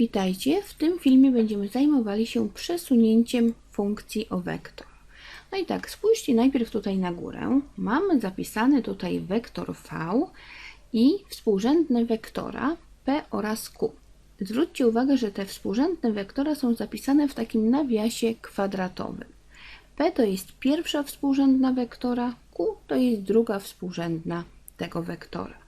Witajcie, w tym filmie będziemy zajmowali się przesunięciem funkcji o wektor. No i tak, spójrzcie najpierw tutaj na górę. Mamy zapisany tutaj wektor v i współrzędne wektora p oraz q. Zwróćcie uwagę, że te współrzędne wektora są zapisane w takim nawiasie kwadratowym. p to jest pierwsza współrzędna wektora, q to jest druga współrzędna tego wektora.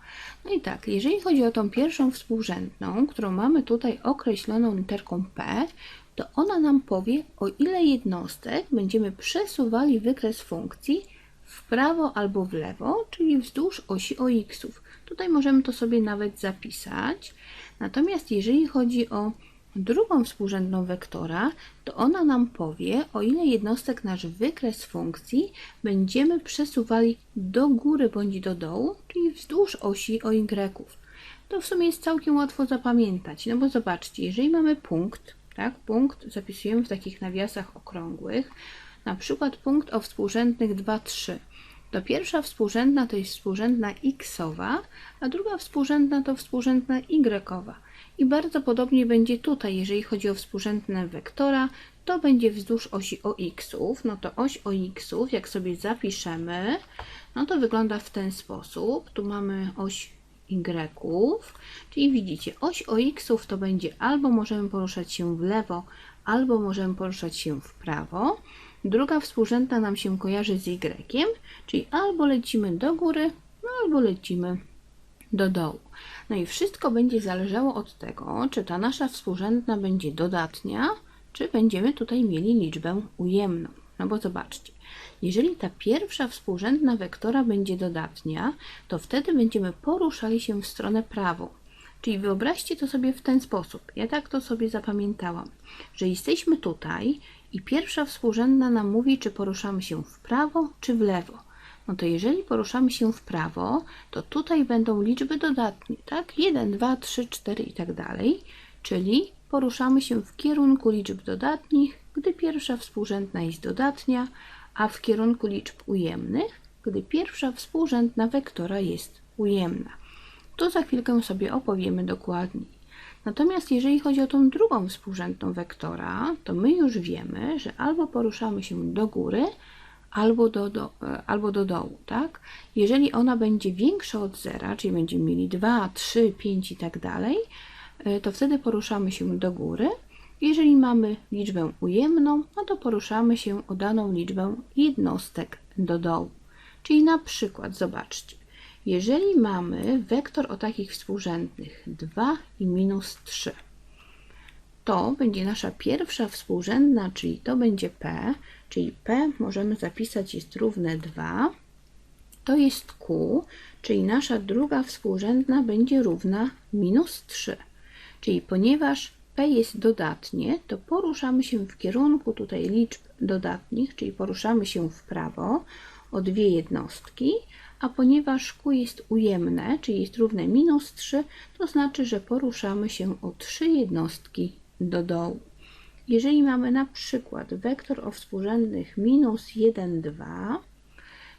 No i tak, jeżeli chodzi o tą pierwszą współrzędną, którą mamy tutaj określoną literką P, to ona nam powie, o ile jednostek będziemy przesuwali wykres funkcji w prawo albo w lewo, czyli wzdłuż osi OX-ów. Tutaj możemy to sobie nawet zapisać. Natomiast jeżeli chodzi o drugą współrzędną wektora, to ona nam powie, o ile jednostek nasz wykres funkcji będziemy przesuwali do góry bądź do dołu, czyli wzdłuż osi OY. To w sumie jest całkiem łatwo zapamiętać, no bo zobaczcie, jeżeli mamy punkt, tak, punkt zapisujemy w takich nawiasach okrągłych, na przykład punkt o współrzędnych 2, 3, to pierwsza współrzędna to jest współrzędna xowa, a druga współrzędna to współrzędna y-owa. I bardzo podobnie będzie tutaj, jeżeli chodzi o współrzędne wektora, to będzie wzdłuż osi OX-ów. No to oś OX-ów, jak sobie zapiszemy, no to wygląda w ten sposób. Tu mamy oś Y-ów, czyli widzicie, oś OX-ów to będzie albo możemy poruszać się w lewo, albo możemy poruszać się w prawo. Druga współrzędna nam się kojarzy z Y, czyli albo lecimy do góry, no albo lecimy do dołu. No i wszystko będzie zależało od tego, czy ta nasza współrzędna będzie dodatnia, czy będziemy tutaj mieli liczbę ujemną. No bo zobaczcie, jeżeli ta pierwsza współrzędna wektora będzie dodatnia, to wtedy będziemy poruszali się w stronę prawą. Czyli wyobraźcie to sobie w ten sposób. Ja tak to sobie zapamiętałam, że jesteśmy tutaj i pierwsza współrzędna nam mówi, czy poruszamy się w prawo, czy w lewo no to jeżeli poruszamy się w prawo, to tutaj będą liczby dodatnie, tak? 1, 2, 3, 4 i tak dalej, czyli poruszamy się w kierunku liczb dodatnich, gdy pierwsza współrzędna jest dodatnia, a w kierunku liczb ujemnych, gdy pierwsza współrzędna wektora jest ujemna. To za chwilkę sobie opowiemy dokładniej. Natomiast jeżeli chodzi o tą drugą współrzędną wektora, to my już wiemy, że albo poruszamy się do góry, albo do, do, albo do dołu, tak? Jeżeli ona będzie większa od zera, czyli będziemy mieli 2, 3, 5 i tak dalej, e, to wtedy poruszamy się do góry. Jeżeli mamy liczbę ujemną, no to poruszamy się o daną liczbę jednostek do dołu. Czyli na przykład, zobaczcie, jeżeli mamy wektor o takich współrzędnych 2 i minus 3, to będzie nasza pierwsza współrzędna, czyli to będzie P, czyli P możemy zapisać jest równe 2. To jest Q, czyli nasza druga współrzędna będzie równa minus 3. Czyli ponieważ P jest dodatnie, to poruszamy się w kierunku tutaj liczb dodatnich, czyli poruszamy się w prawo o dwie jednostki, a ponieważ Q jest ujemne, czyli jest równe minus 3, to znaczy, że poruszamy się o trzy jednostki do dołu. Jeżeli mamy na przykład wektor o współrzędnych minus 1, 2,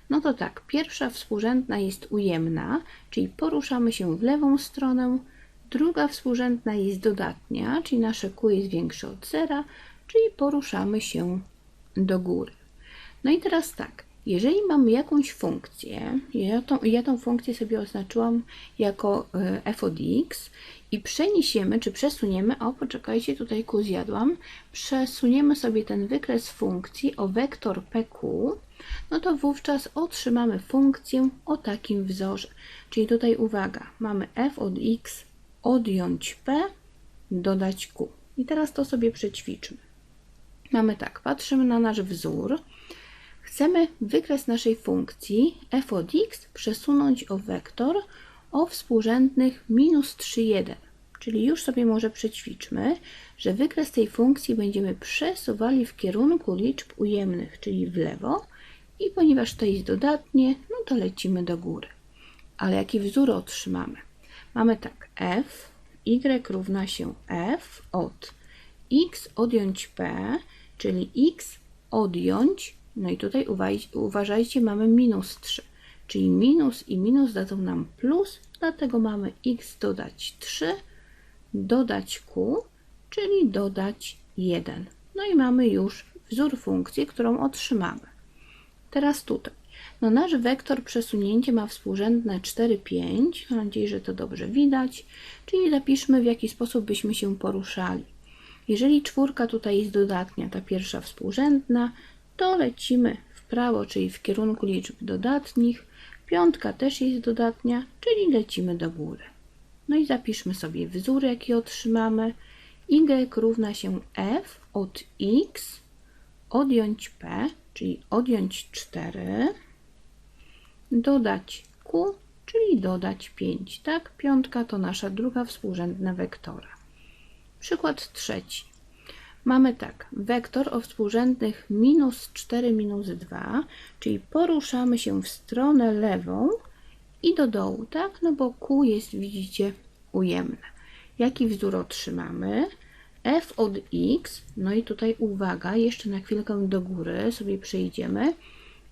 no to tak, pierwsza współrzędna jest ujemna, czyli poruszamy się w lewą stronę, druga współrzędna jest dodatnia, czyli nasze Q jest większe od zera, czyli poruszamy się do góry. No i teraz tak, jeżeli mamy jakąś funkcję, ja tą, ja tą funkcję sobie oznaczyłam jako e, f od x i przeniesiemy, czy przesuniemy, o poczekajcie, tutaj q zjadłam, przesuniemy sobie ten wykres funkcji o wektor pq, no to wówczas otrzymamy funkcję o takim wzorze. Czyli tutaj uwaga, mamy f od x odjąć p, dodać q. I teraz to sobie przećwiczmy. Mamy tak, patrzymy na nasz wzór, Chcemy wykres naszej funkcji f od x przesunąć o wektor o współrzędnych minus 3,1. Czyli już sobie może przećwiczmy, że wykres tej funkcji będziemy przesuwali w kierunku liczb ujemnych, czyli w lewo i ponieważ to jest dodatnie, no to lecimy do góry. Ale jaki wzór otrzymamy? Mamy tak, f, y równa się f od x odjąć p, czyli x odjąć no i tutaj uważajcie, mamy minus 3, czyli minus i minus dadzą nam plus, dlatego mamy x dodać 3, dodać q, czyli dodać 1. No i mamy już wzór funkcji, którą otrzymamy. Teraz tutaj. No nasz wektor przesunięcie ma współrzędne 4, 5. Mam nadzieję, że to dobrze widać. Czyli zapiszmy, w jaki sposób byśmy się poruszali. Jeżeli czwórka tutaj jest dodatnia, ta pierwsza współrzędna, to lecimy w prawo, czyli w kierunku liczb dodatnich. Piątka też jest dodatnia, czyli lecimy do góry. No i zapiszmy sobie wzór, jaki otrzymamy. y równa się f od x, odjąć p, czyli odjąć 4, dodać q, czyli dodać 5. Tak, piątka to nasza druga współrzędna wektora. Przykład trzeci. Mamy tak, wektor o współrzędnych minus 4, minus 2, czyli poruszamy się w stronę lewą i do dołu, tak? No bo Q jest, widzicie, ujemne. Jaki wzór otrzymamy? f od x, no i tutaj uwaga, jeszcze na chwilkę do góry sobie przejdziemy,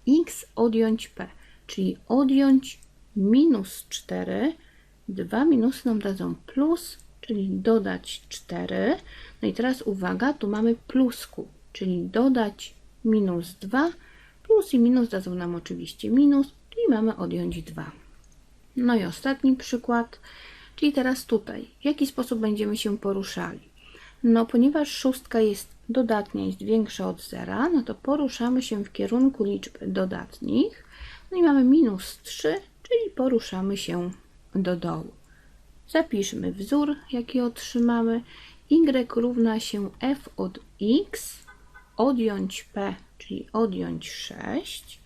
x odjąć p, czyli odjąć minus 4, 2 minusy nam dadzą plus, czyli dodać 4, no i teraz uwaga, tu mamy plusku, czyli dodać minus 2, plus i minus dadzą nam oczywiście minus, czyli mamy odjąć 2. No i ostatni przykład, czyli teraz tutaj, w jaki sposób będziemy się poruszali? No, ponieważ szóstka jest dodatnia, jest większa od zera, no to poruszamy się w kierunku liczb dodatnich. No i mamy minus 3, czyli poruszamy się do dołu. Zapiszmy wzór, jaki otrzymamy. y równa się f od x, odjąć p, czyli odjąć 6,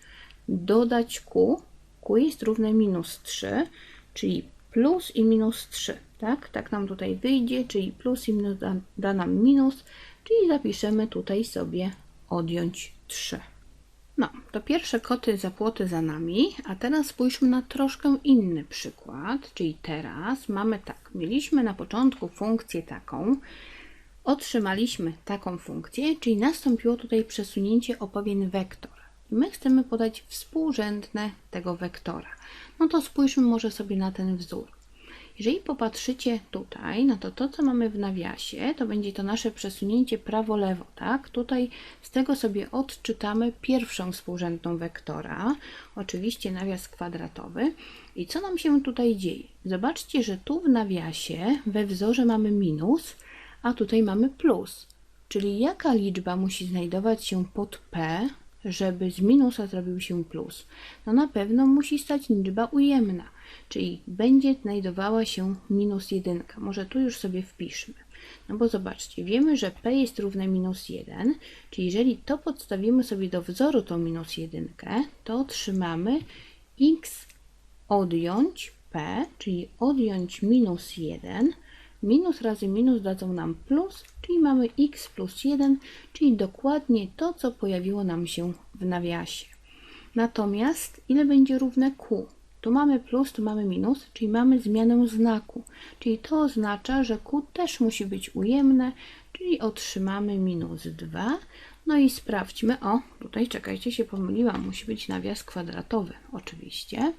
dodać q, q jest równe minus 3, czyli plus i minus 3 tak? Tak nam tutaj wyjdzie, czyli plus i minus da, da nam minus, czyli zapiszemy tutaj sobie odjąć 3. No, to pierwsze koty za płoty za nami, a teraz spójrzmy na troszkę inny przykład, czyli teraz mamy tak, mieliśmy na początku funkcję taką, otrzymaliśmy taką funkcję, czyli nastąpiło tutaj przesunięcie o pewien wektor. My chcemy podać współrzędne tego wektora. No to spójrzmy może sobie na ten wzór. Jeżeli popatrzycie tutaj, no to to, co mamy w nawiasie, to będzie to nasze przesunięcie prawo-lewo, tak? Tutaj z tego sobie odczytamy pierwszą współrzędną wektora, oczywiście nawias kwadratowy. I co nam się tutaj dzieje? Zobaczcie, że tu w nawiasie we wzorze mamy minus, a tutaj mamy plus. Czyli jaka liczba musi znajdować się pod P, żeby z minusa zrobił się plus? No na pewno musi stać liczba ujemna czyli będzie znajdowała się minus 1. Może tu już sobie wpiszmy. No bo zobaczcie, wiemy, że p jest równe minus 1, czyli jeżeli to podstawimy sobie do wzoru tą minus 1, to otrzymamy x odjąć p, czyli odjąć minus 1, minus razy minus dadzą nam plus, czyli mamy x plus 1, czyli dokładnie to, co pojawiło nam się w nawiasie. Natomiast ile będzie równe q? Tu mamy plus, tu mamy minus, czyli mamy zmianę znaku. Czyli to oznacza, że Q też musi być ujemne, czyli otrzymamy minus 2. No i sprawdźmy, o, tutaj czekajcie, się pomyliłam, musi być nawias kwadratowy, oczywiście.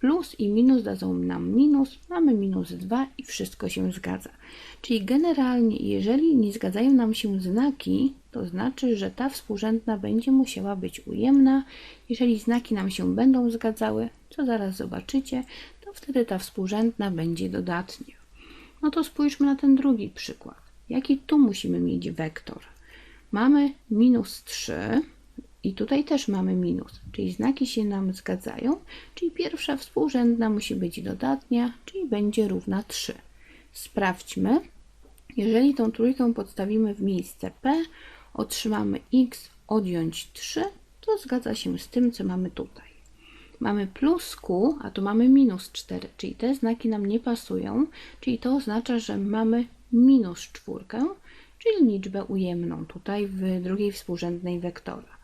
Plus i minus dadzą nam minus, mamy minus 2 i wszystko się zgadza. Czyli generalnie, jeżeli nie zgadzają nam się znaki, to znaczy, że ta współrzędna będzie musiała być ujemna. Jeżeli znaki nam się będą zgadzały, co zaraz zobaczycie, to wtedy ta współrzędna będzie dodatnia. No to spójrzmy na ten drugi przykład. Jaki tu musimy mieć wektor? Mamy minus 3 i tutaj też mamy minus, czyli znaki się nam zgadzają, czyli pierwsza współrzędna musi być dodatnia, czyli będzie równa 3. Sprawdźmy. Jeżeli tą trójkę podstawimy w miejsce p, otrzymamy x odjąć 3, to zgadza się z tym, co mamy tutaj. Mamy plus q, a tu mamy minus 4, czyli te znaki nam nie pasują, czyli to oznacza, że mamy minus czwórkę, czyli liczbę ujemną tutaj w drugiej współrzędnej wektora.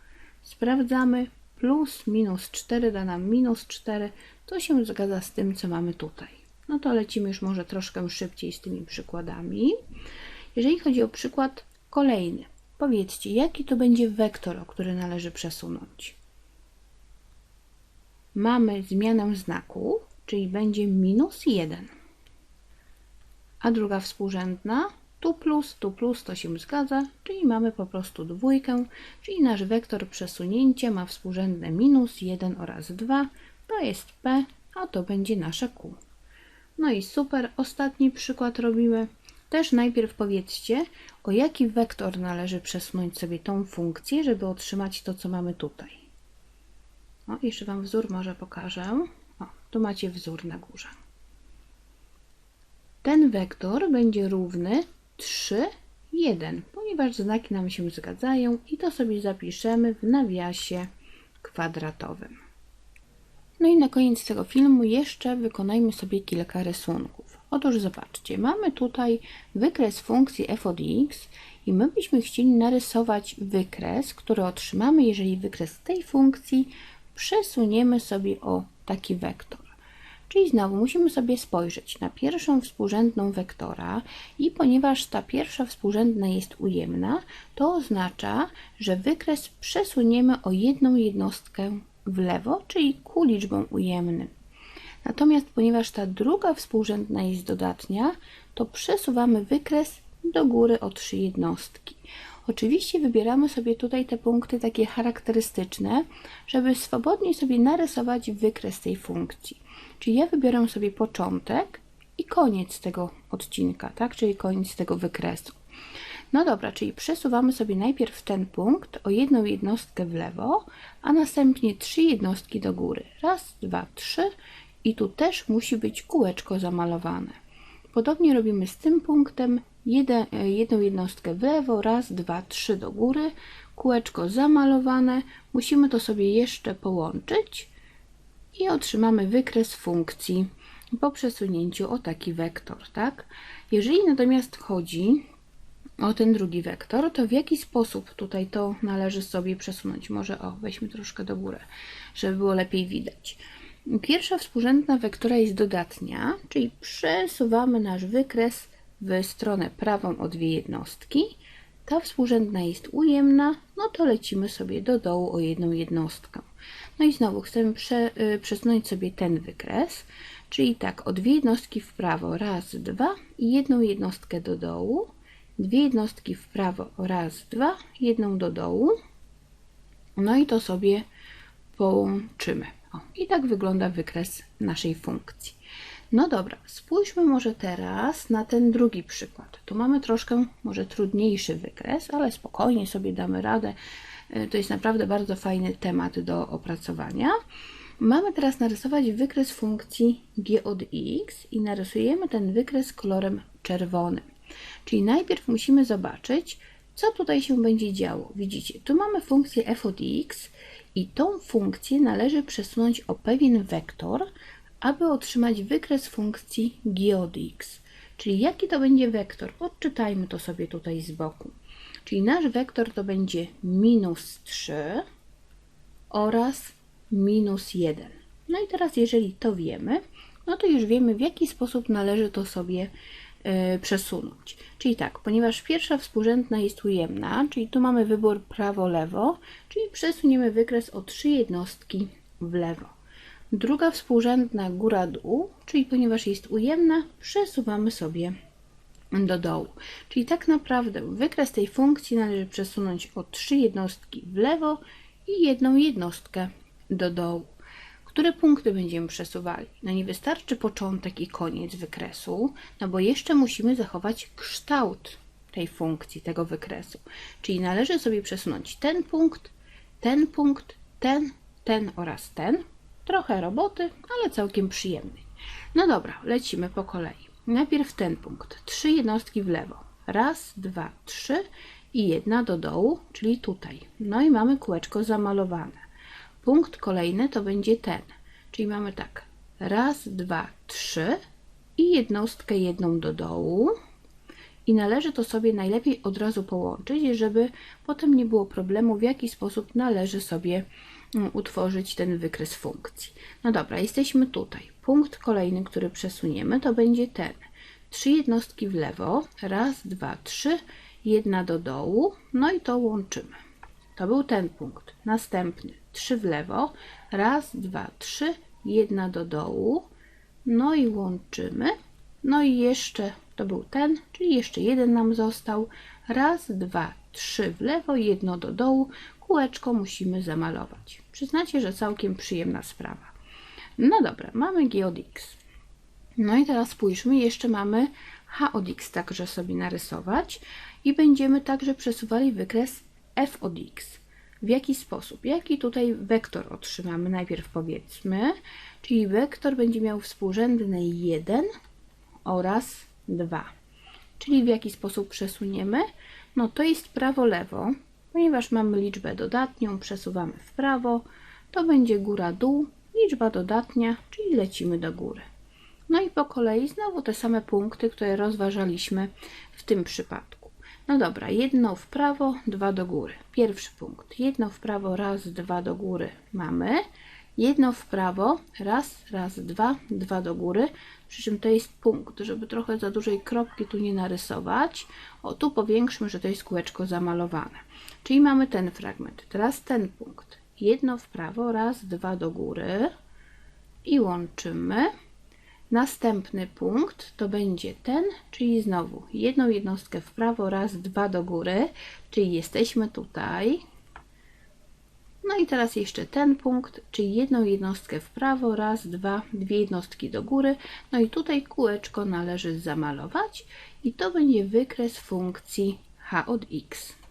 Sprawdzamy, plus minus 4 da nam minus 4, to się zgadza z tym, co mamy tutaj. No to lecimy już może troszkę szybciej z tymi przykładami. Jeżeli chodzi o przykład kolejny, powiedzcie, jaki to będzie wektor, który należy przesunąć. Mamy zmianę znaku, czyli będzie minus 1. A druga współrzędna tu plus, tu plus, to się zgadza, czyli mamy po prostu dwójkę, czyli nasz wektor przesunięcia ma współrzędne minus 1 oraz 2, to jest P, a to będzie nasze Q. No i super, ostatni przykład robimy. Też najpierw powiedzcie, o jaki wektor należy przesunąć sobie tą funkcję, żeby otrzymać to, co mamy tutaj. O, jeszcze Wam wzór może pokażę. O, tu macie wzór na górze. Ten wektor będzie równy 3, 1, ponieważ znaki nam się zgadzają i to sobie zapiszemy w nawiasie kwadratowym. No i na koniec tego filmu jeszcze wykonajmy sobie kilka rysunków. Otóż zobaczcie, mamy tutaj wykres funkcji f od x i my byśmy chcieli narysować wykres, który otrzymamy, jeżeli wykres tej funkcji przesuniemy sobie o taki wektor. Czyli znowu musimy sobie spojrzeć na pierwszą współrzędną wektora i ponieważ ta pierwsza współrzędna jest ujemna, to oznacza, że wykres przesuniemy o jedną jednostkę w lewo, czyli ku liczbom ujemnym. Natomiast ponieważ ta druga współrzędna jest dodatnia, to przesuwamy wykres do góry o trzy jednostki. Oczywiście wybieramy sobie tutaj te punkty takie charakterystyczne, żeby swobodnie sobie narysować wykres tej funkcji. Czyli ja wybieram sobie początek i koniec tego odcinka, tak? czyli koniec tego wykresu. No dobra, czyli przesuwamy sobie najpierw ten punkt o jedną jednostkę w lewo, a następnie trzy jednostki do góry. Raz, dwa, trzy i tu też musi być kółeczko zamalowane. Podobnie robimy z tym punktem, jeden, e, jedną jednostkę w lewo, raz, dwa, trzy do góry, kółeczko zamalowane. Musimy to sobie jeszcze połączyć i otrzymamy wykres funkcji po przesunięciu o taki wektor, tak? Jeżeli natomiast chodzi o ten drugi wektor, to w jaki sposób tutaj to należy sobie przesunąć? Może o, weźmy troszkę do góry, żeby było lepiej widać. Pierwsza współrzędna wektora jest dodatnia, czyli przesuwamy nasz wykres w stronę prawą o dwie jednostki. Ta współrzędna jest ujemna, no to lecimy sobie do dołu o jedną jednostkę. No i znowu chcemy prze, y, przesunąć sobie ten wykres, czyli tak o dwie jednostki w prawo, raz, dwa i jedną jednostkę do dołu, dwie jednostki w prawo, raz, dwa, jedną do dołu. No i to sobie połączymy. O, I tak wygląda wykres naszej funkcji. No dobra, spójrzmy może teraz na ten drugi przykład. Tu mamy troszkę może trudniejszy wykres, ale spokojnie sobie damy radę. E, to jest naprawdę bardzo fajny temat do opracowania. Mamy teraz narysować wykres funkcji g od x i narysujemy ten wykres kolorem czerwonym. Czyli najpierw musimy zobaczyć, co tutaj się będzie działo. Widzicie, tu mamy funkcję f od x i tą funkcję należy przesunąć o pewien wektor, aby otrzymać wykres funkcji g od x. Czyli jaki to będzie wektor? Odczytajmy to sobie tutaj z boku. Czyli nasz wektor to będzie minus 3 oraz minus 1. No i teraz jeżeli to wiemy, no to już wiemy w jaki sposób należy to sobie y, przesunąć. Czyli tak, ponieważ pierwsza współrzędna jest ujemna, czyli tu mamy wybór prawo-lewo, czyli przesuniemy wykres o 3 jednostki w lewo. Druga współrzędna góra-dół, czyli ponieważ jest ujemna, przesuwamy sobie do dołu. Czyli tak naprawdę wykres tej funkcji należy przesunąć o 3 jednostki w lewo i jedną jednostkę do dołu. Które punkty będziemy przesuwali? No nie wystarczy początek i koniec wykresu, no bo jeszcze musimy zachować kształt tej funkcji, tego wykresu. Czyli należy sobie przesunąć ten punkt, ten punkt, ten, ten oraz ten. Trochę roboty, ale całkiem przyjemnej. No dobra, lecimy po kolei. Najpierw ten punkt. Trzy jednostki w lewo. Raz, dwa, trzy i jedna do dołu, czyli tutaj. No i mamy kółeczko zamalowane. Punkt kolejny to będzie ten. Czyli mamy tak. Raz, dwa, trzy i jednostkę jedną do dołu. I należy to sobie najlepiej od razu połączyć, żeby potem nie było problemu, w jaki sposób należy sobie utworzyć ten wykres funkcji. No dobra, jesteśmy tutaj. Punkt kolejny, który przesuniemy, to będzie ten. Trzy jednostki w lewo. Raz, dwa, trzy. Jedna do dołu. No i to łączymy. To był ten punkt. Następny. Trzy w lewo. Raz, dwa, trzy. Jedna do dołu. No i łączymy. No i jeszcze to był ten, czyli jeszcze jeden nam został. Raz, dwa, trzy w lewo, jedno do dołu. Kółeczko musimy zamalować. Przyznacie, że całkiem przyjemna sprawa. No dobra, mamy g od x. No i teraz spójrzmy, jeszcze mamy h od x także sobie narysować i będziemy także przesuwali wykres f od x. W jaki sposób? Jaki tutaj wektor otrzymamy? Najpierw powiedzmy, czyli wektor będzie miał współrzędne 1 oraz 2. Czyli w jaki sposób przesuniemy? No to jest prawo-lewo, ponieważ mamy liczbę dodatnią, przesuwamy w prawo, to będzie góra-dół, liczba dodatnia, czyli lecimy do góry. No i po kolei znowu te same punkty, które rozważaliśmy w tym przypadku. No dobra, jedno w prawo, dwa do góry. Pierwszy punkt. Jedno w prawo, raz, dwa do góry mamy. Jedno w prawo, raz, raz, dwa, dwa do góry. Przy czym to jest punkt, żeby trochę za dużej kropki tu nie narysować. O, tu powiększmy, że to jest kółeczko zamalowane. Czyli mamy ten fragment. Teraz ten punkt. Jedno w prawo, raz, dwa do góry. I łączymy. Następny punkt to będzie ten, czyli znowu jedną jednostkę w prawo, raz, dwa do góry, czyli jesteśmy tutaj. No i teraz jeszcze ten punkt, czyli jedną jednostkę w prawo, raz, dwa, dwie jednostki do góry. No i tutaj kółeczko należy zamalować i to będzie wykres funkcji h od x.